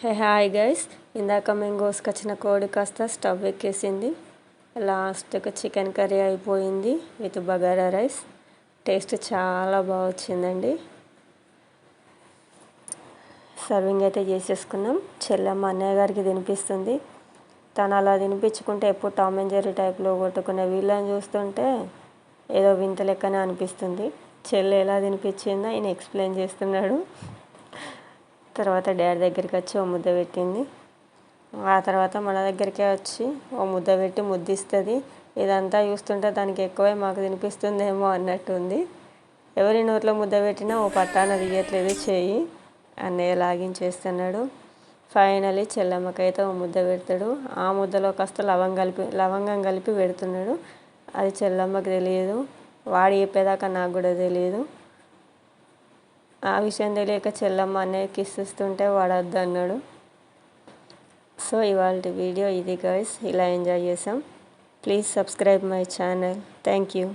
Hey hi guys. ఇందాక మేము కోసుకొచ్చిన కోడి కాస్త స్టవ్ ఎక్కేసింది. లాస్ట్కి చికెన్ కర్రీ అయిపోయింది విత్ బగారా రైస్. టేస్ట్ చాలా బాగా వచ్చిందండి. సర్వింగ్ అయితే చేసేసుకున్నాం. చెల్లెమ్మ అన్నయ్య గారికి తినిపిస్తుంది. తను అలా తినిపించుకుంటే ఎప్పుడు టామ్ అండ్ జెర్రీ టైప్లో కొట్టుకునే వీళ్ళని చూస్తుంటే ఏదో వింత లెక్కనే అనిపిస్తుంది. చెల్లె ఎలా తినిపించిందో ఆయన ఎక్స్ప్లెయిన్ చేస్తున్నాడు. తర్వాత డాడీ దగ్గరికి వచ్చి ఓ ముద్ద పెట్టింది. ఆ తర్వాత మన దగ్గరికే వచ్చి ఓ ముద్ద పెట్టి ముద్దిస్తుంది. ఇదంతా చూస్తుంటే దానికి ఎక్కువే మాకు తినిపిస్తుందేమో అన్నట్టుంది. ఎవరి నోట్లో ముద్ద పెట్టినా ఓ పట్టాన తీయట్లేదు చేయి అన్నయ్య లాగించేస్తున్నాడు. ఫైనలీ చెల్లమ్మకైతే ఓ ముద్ద పెడతాడు. ఆ ముద్దలో కాస్త లవంగం కలిపి లవంగం కలిపి పెడుతున్నాడు. అది చెల్లమ్మకి తెలియదు. వాడు చెప్పేదాకా నాకు కూడా తెలియదు. ఆ విషయం తెలియక చెల్లమ్మ అన్నయ్యకి ఇస్తుంటే వాడద్దు అన్నాడు. సో ఇవాళ వీడియో ఇది గైస్ ఇలా ఎంజాయ్ చేసాం please subscribe my channel thank you